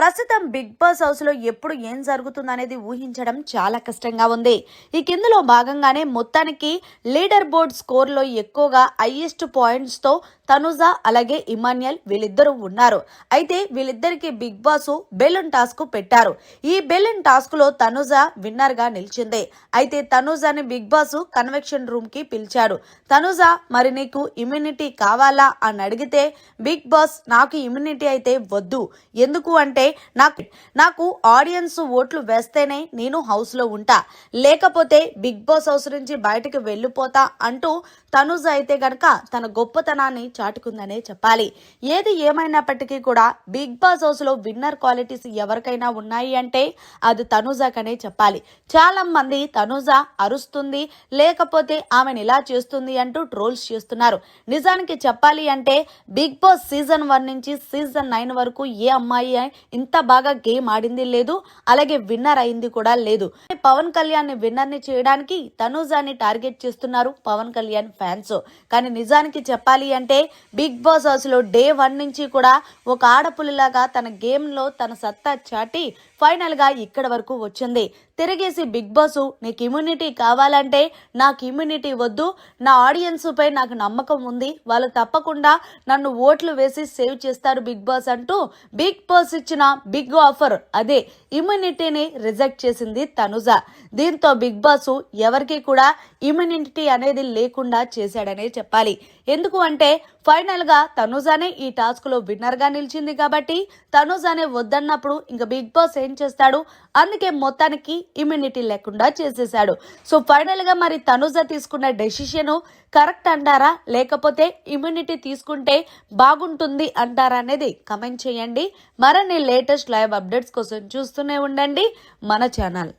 ప్రస్తుతం big Boss హౌస్లో ఎప్పుడు ఏం జరుగుతుందనేది ఊహించడం చాలా కష్టంగా ఉంది. ఈ కిందలో భాగంగానే మొత్తానికి లీడర్ బోర్డ్ స్కోర్లో ఎక్కువగా హైయెస్ట్ పాయింట్స్తో తనుజ అలాగే ఇమాన్యుయల్ వీళ్ళిద్దరూ ఉన్నారు. అయితే వీళ్ళిద్దరికి బిగ్ బాస్ బెలూన్ టాస్క్ పెట్టారు. ఈ బెలూన్ టాస్క్లో తనుజ విన్నర్గా నిలిచింది. అయితే తనుజని బిగ్ బాస్ కన్వెక్షన్ రూమ్కి పిలిచాడు. తనుజ మరి నీకు ఇమ్యూనిటీ కావాలా? అని అడిగితే బిగ్ బాస్ నాకు ఇమ్యూనిటీ అయితే వద్దు. ఎందుకు అంటే నాకు నాకు ఆడియన్స్ ఓట్లు వేస్తేనే నేను హౌస్లో ఉంటా. లేకపోతే బిగ్ బాస్ హౌస్ నుంచి బయటకు వెళ్ళిపోతా అంటూ తనుజ అయితే గనక తన గొప్పతనాన్ని చాటుకుందనే చెప్పాలి. ఏది ఏమైనప్పటికీ కూడా బిగ్ బాస్ హౌస్లో విన్నర్ క్వాలిటీస్ ఎవరికైనా ఉన్నాయి అంటే అది తనుజాకనే చెప్పాలి. చాలా మంది తనుజ అరుస్తుంది లేకపోతే ఆమెను ఇలా చేస్తుంది అంటూ ట్రోల్స్ చేస్తున్నారు. నిజానికి చెప్పాలి అంటే బిగ్ బాస్ సీజన్ వన్ నుంచి సీజన్ నైన్ వరకు ఏ అమ్మాయి ఇంత బాగా గేమ్ ఆడింది లేదు అలాగే విన్నర్ అయింది కూడా లేదు. పవన్ కళ్యాణ్ని విన్నర్ని చేయడానికి తనూజాని టార్గెట్ చేస్తున్నారు పవన్ కళ్యాణ్ ఫ్యాన్స్. కానీ నిజానికి చెప్పాలి అంటే బిగ్ బాస్ హౌస్లో డే వన్ నుంచి కూడా ఒక ఆడపులిలాగా తన గేమ్లో తన సత్తా చాటి ఫైనల్గా ఇక్కడ వరకు వచ్చింది. తిరిగేసి బిగ్ బాస్ నీకు ఇమ్యూనిటీ కావాలంటే నాకు ఇమ్యూనిటీ వద్దు. నా ఆడియన్స్ పై నాకు నమ్మకం ఉంది. వాళ్ళు తప్పకుండా నన్ను ఓట్లు వేసి సేవ్ చేస్తారు బిగ్ బాస్ అంటూ బిగ్ బాస్ ఇచ్చిన బిగ్ ఆఫర్ అదే ఇమ్యూనిటీని రిజెక్ట్ చేసింది తనుజ దీంతో బిగ్ బాస్ ఎవరికి కూడా ఇమ్యూనిటీ అనేది లేకుండా చేశాడనే చెప్పాలి. ఎందుకు అంటే ఫైనల్గా తనుజానే ఈ టాస్క్లో విన్నర్గా నిలిచింది కాబట్టి తనుజానే వద్దన్నప్పుడు ఇంకా బిగ్ బాస్ ఏం చేస్తాడు? అందుకే మొత్తానికి ఇమ్యూనిటీ లేకుండా చేసేసాడు సో ఫైనల్గా మరి తనుజ తీసుకున్న డెసిషన్ కరెక్ట్ అంటారా? లేకపోతే ఇమ్యూనిటీ తీసుకుంటే బాగుంటుంది అంటారా అనేది కమెంట్ చేయండి. మరిన్ని లేటెస్ట్ లైవ్ అప్డేట్స్ కోసం చూస్తూనే ఉండండి మన ఛానల్.